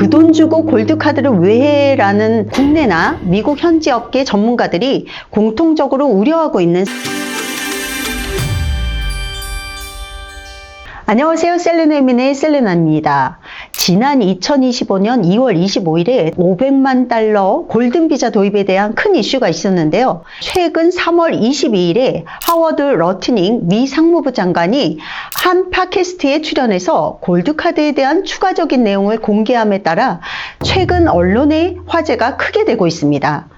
그 돈 주고 골드카드를 왜 해라는 국내나 미국 현지 업계 전문가들이 공통적으로 우려하고 있는 안녕하세요. 셀레나민의 셀레나입니다. 지난 2025년 2월 25일에 500만 달러 골든 비자 도입에 대한 큰 이슈가 있었는데요. 최근 3월 22일에 하워드 러트닝 미 상무부 장관이 한 팟캐스트에 출연해서 골드카드에 대한 추가적인 내용을 공개함에 따라 최근 언론의 화제가 크게 되고 있습니다.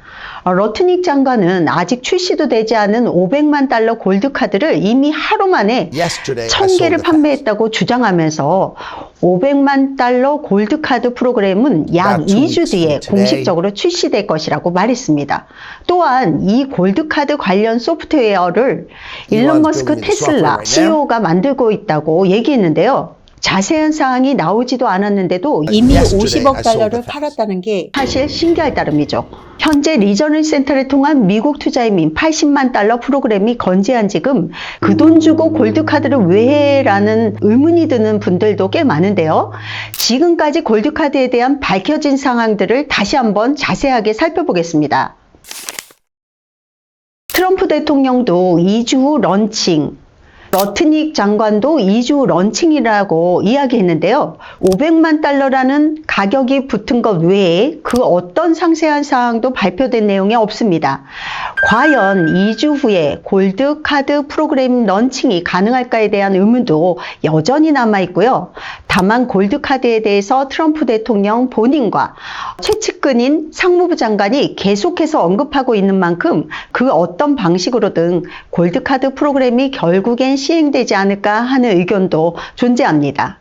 어, 러트닉 장관은 아직 출시도 되지 않은 500만 달러 골드카드를 이미 하루 만에 1000개를 sold 판매했다고 주장하면서 500만 달러 골드카드 프로그램은 약 About two 2주 weeks 뒤에. 공식적으로 출시될 것이라고 말했습니다. 또한 이 골드카드 관련 소프트웨어를 일론 머스크 테슬라. CEO가 만들고 있다고 얘기했는데요. 자세한 사항이 나오지도 않았는데도 이미 Yesterday, 50억 I sold 달러를 팔았다는 게 사실 신기할 따름이죠. 현재 리저널 센터를 통한 미국 투자이민 80만 달러 프로그램이 건재한 지금 그 돈 주고 골드카드를 왜 해라는 의문이 드는 분들도 꽤 많은데요. 지금까지 골드카드에 대한 밝혀진 상황들을 다시 한번 자세하게 살펴보겠습니다. 트럼프 대통령도 2주 후 런칭, 러트닉 장관도 2주 후 런칭이라고 이야기했는데요. 500만 달러라는 가격이 붙은 것 외에 그 어떤 상세한 사항도 발표된 내용이 없습니다. 과연 2주 후에 골드 카드 프로그램 런칭이 가능할까에 대한 의문도 여전히 남아 있고요. 다만 골드 카드에 대해서 트럼프 대통령 본인과 최측근인 상무부 장관이 계속해서 언급하고 있는 만큼 그 어떤 방식으로든 골드 카드 프로그램이 결국엔 시행되지 않을까 하는 의견도 존재합니다.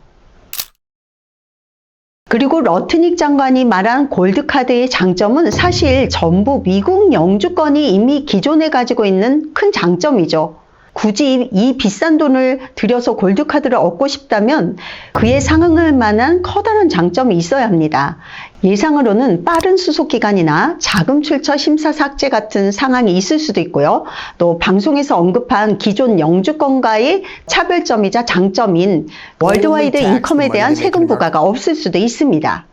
그리고 러트닉 장관이 말한 골드카드의 장점은 사실 전부 미국 영주권이 이미 기존에 가지고 있는 큰 장점이죠. 굳이 이 비싼 돈을 들여서 골드카드를 얻고 싶다면 그에 상응할 만한 커다란 장점이 있어야 합니다. 예상으로는 빠른 수속 기간이나 자금 출처 심사 삭제 같은 상황이 있을 수도 있고요. 또 방송에서 언급한 기존 영주권과의 차별점이자 장점인 월드와이드 인컴에 대한 세금 부과가 없을 수도 있습니다.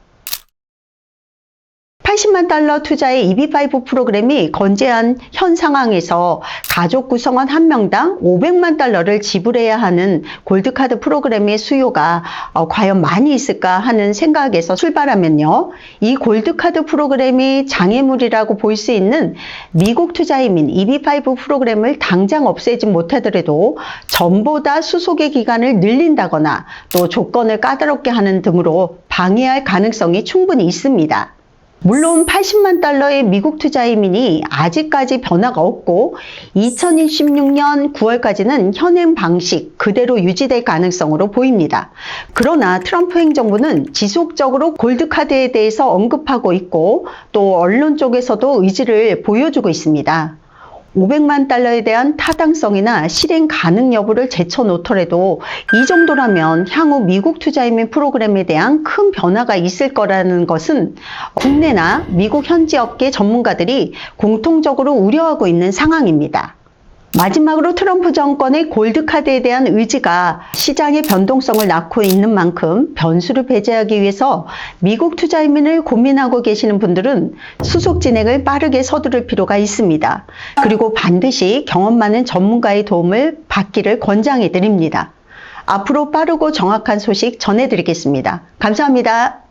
80만 달러 투자의 EB5 프로그램이 건재한 현 상황에서 가족 구성원 한 명당 500만 달러를 지불해야 하는 골드카드 프로그램의 수요가 어, 과연 많이 있을까 하는 생각에서 출발하면요. 이 골드카드 프로그램이 장애물이라고 볼 수 있는 미국 투자이민 EB5 프로그램을 당장 없애지 못하더라도 전보다 수속의 기간을 늘린다거나 또 조건을 까다롭게 하는 등으로 방해할 가능성이 충분히 있습니다. 물론 80만 달러의 미국 투자 이민이 아직까지 변화가 없고 2026년 9월까지는 현행 방식 그대로 유지될 가능성으로 보입니다. 그러나 트럼프 행정부는 지속적으로 골드카드에 대해서 언급하고 있고 또 언론 쪽에서도 의지를 보여주고 있습니다. 500만 달러에 대한 타당성이나 실행 가능 여부를 제쳐놓더라도 이 정도라면 향후 미국 투자이민 프로그램에 대한 큰 변화가 있을 거라는 것은 국내나 미국 현지 업계 전문가들이 공통적으로 우려하고 있는 상황입니다. 마지막으로 트럼프 정권의 골드카드에 대한 의지가 시장의 변동성을 낳고 있는 만큼 변수를 배제하기 위해서 미국 투자이민을 고민하고 계시는 분들은 수속 진행을 빠르게 서두를 필요가 있습니다. 그리고 반드시 경험 많은 전문가의 도움을 받기를 권장해 드립니다. 앞으로 빠르고 정확한 소식 전해드리겠습니다. 감사합니다.